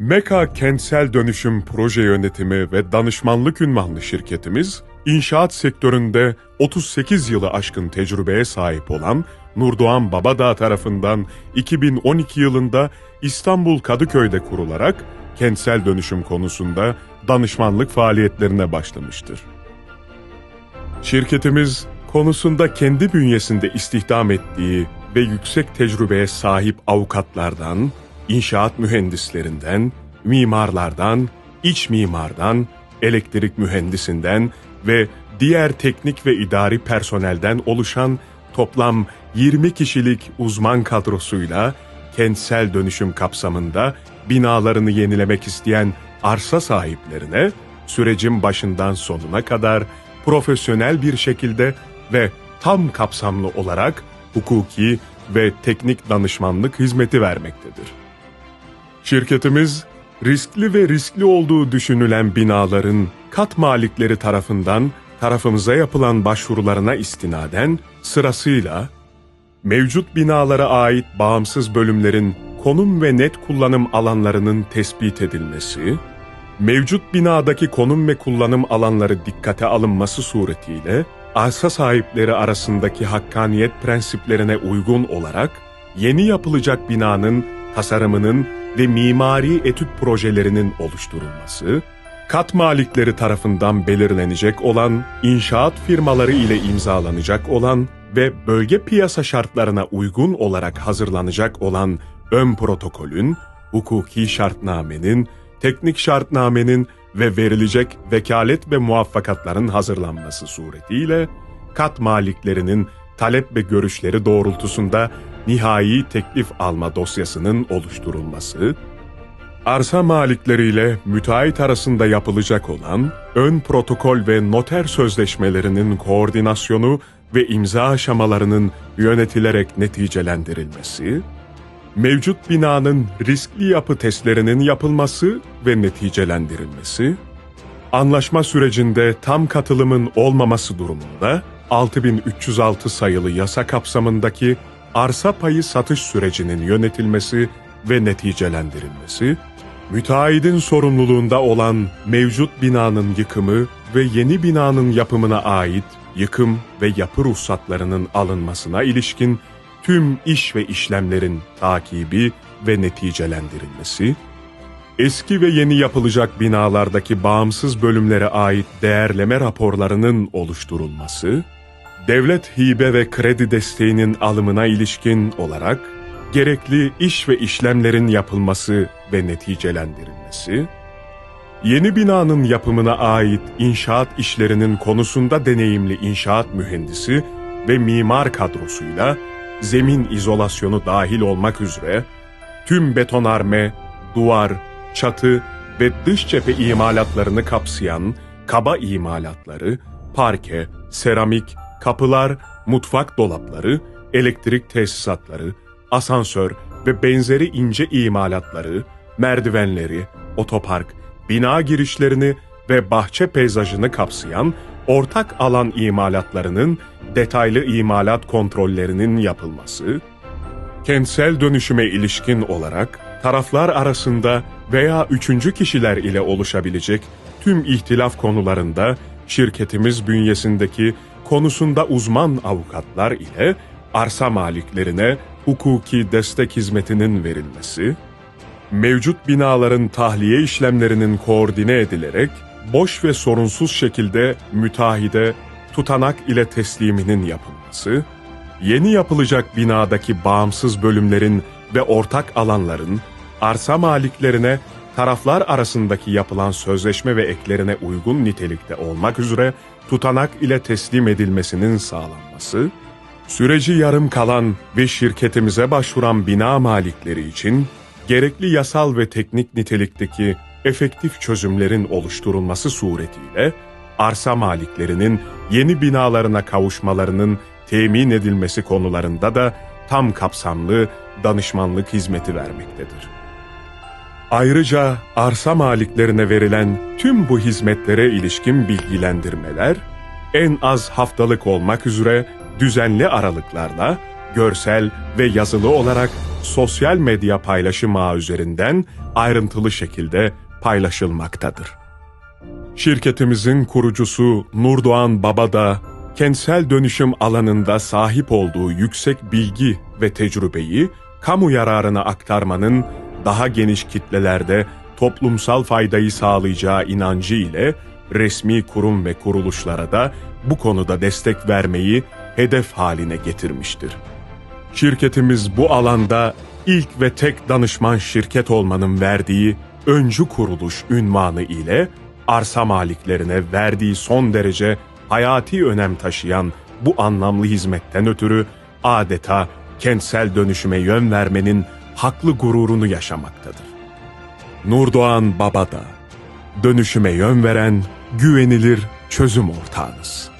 Meka Kentsel Dönüşüm Proje Yönetimi ve Danışmanlık ünvanlı şirketimiz, inşaat sektöründe 38 yılı aşkın tecrübeye sahip olan Nurdoğan Babadağ tarafından 2012 yılında İstanbul Kadıköy'de kurularak kentsel dönüşüm konusunda danışmanlık faaliyetlerine başlamıştır. Şirketimiz konusunda kendi bünyesinde istihdam ettiği ve yüksek tecrübeye sahip avukatlardan, inşaat mühendislerinden, mimarlardan, iç mimardan, elektrik mühendisinden ve diğer teknik ve idari personelden oluşan toplam 20 kişilik uzman kadrosuyla kentsel dönüşüm kapsamında binalarını yenilemek isteyen arsa sahiplerine sürecin başından sonuna kadar profesyonel bir şekilde ve tam kapsamlı olarak hukuki ve teknik danışmanlık hizmeti vermektedir. Şirketimiz, riskli ve riskli olduğu düşünülen binaların kat malikleri tarafından tarafımıza yapılan başvurularına istinaden sırasıyla mevcut binalara ait bağımsız bölümlerin konum ve net kullanım alanlarının tespit edilmesi, mevcut binadaki konum ve kullanım alanları dikkate alınması suretiyle arsa sahipleri arasındaki hakkaniyet prensiplerine uygun olarak yeni yapılacak binanın tasarımının ve mimari etüt projelerinin oluşturulması, kat malikleri tarafından belirlenecek olan, inşaat firmaları ile imzalanacak olan ve bölge piyasa şartlarına uygun olarak hazırlanacak olan ön protokolün, hukuki şartnamenin, teknik şartnamenin ve verilecek vekalet ve muvaffakatların hazırlanması suretiyle, kat maliklerinin talep ve görüşleri doğrultusunda nihai teklif alma dosyasının oluşturulması, arsa malikleriyle müteahhit arasında yapılacak olan ön protokol ve noter sözleşmelerinin koordinasyonu ve imza aşamalarının yönetilerek neticelendirilmesi, mevcut binanın riskli yapı testlerinin yapılması ve neticelendirilmesi, anlaşma sürecinde tam katılımın olmaması durumunda 6306 sayılı yasa kapsamındaki arsa payı satış sürecinin yönetilmesi ve neticelendirilmesi, müteahhidin sorumluluğunda olan mevcut binanın yıkımı ve yeni binanın yapımına ait yıkım ve yapı ruhsatlarının alınmasına ilişkin tüm iş ve işlemlerin takibi ve neticelendirilmesi, eski ve yeni yapılacak binalardaki bağımsız bölümlere ait değerleme raporlarının oluşturulması, devlet hibe ve kredi desteğinin alımına ilişkin olarak gerekli iş ve işlemlerin yapılması ve neticelendirilmesi, yeni binanın yapımına ait inşaat işlerinin konusunda deneyimli inşaat mühendisi ve mimar kadrosuyla zemin izolasyonu dahil olmak üzere tüm betonarme, duvar, çatı ve dış cephe imalatlarını kapsayan kaba imalatları, parke, seramik, kapılar, mutfak dolapları, elektrik tesisatları, asansör ve benzeri ince imalatları, merdivenleri, otopark, bina girişlerini ve bahçe peyzajını kapsayan ortak alan imalatlarının detaylı imalat kontrollerinin yapılması, kentsel dönüşüme ilişkin olarak taraflar arasında veya üçüncü kişiler ile oluşabilecek tüm ihtilaf konularında şirketimiz bünyesindeki konusunda uzman avukatlar ile arsa maliklerine hukuki destek hizmetinin verilmesi, mevcut binaların tahliye işlemlerinin koordine edilerek boş ve sorunsuz şekilde müteahhide tutanak ile tesliminin yapılması, yeni yapılacak binadaki bağımsız bölümlerin ve ortak alanların arsa maliklerine taraflar arasındaki yapılan sözleşme ve eklerine uygun nitelikte olmak üzere tutanak ile teslim edilmesinin sağlanması, süreci yarım kalan ve şirketimize başvuran bina malikleri için gerekli yasal ve teknik nitelikteki efektif çözümlerin oluşturulması suretiyle arsa maliklerinin yeni binalarına kavuşmalarının temin edilmesi konularında da tam kapsamlı danışmanlık hizmeti vermektedir. Ayrıca arsa maliklerine verilen tüm bu hizmetlere ilişkin bilgilendirmeler en az haftalık olmak üzere düzenli aralıklarla görsel ve yazılı olarak sosyal medya paylaşım ağı üzerinden ayrıntılı şekilde paylaşılmaktadır. Şirketimizin kurucusu Nurdoğan Baba da kentsel dönüşüm alanında sahip olduğu yüksek bilgi ve tecrübeyi kamu yararına aktarmanın daha geniş kitlelerde toplumsal faydayı sağlayacağı inancı ile resmi kurum ve kuruluşlara da bu konuda destek vermeyi hedef haline getirmiştir. Şirketimiz bu alanda ilk ve tek danışman şirket olmanın verdiği öncü kuruluş ünvanı ile arsa maliklerine verdiği son derece hayati önem taşıyan bu anlamlı hizmetten ötürü adeta kentsel dönüşüme yön vermenin haklı gururunu yaşamaktadır. Nurdoğan Babada, dönüşüme yön veren güvenilir çözüm ortağınız.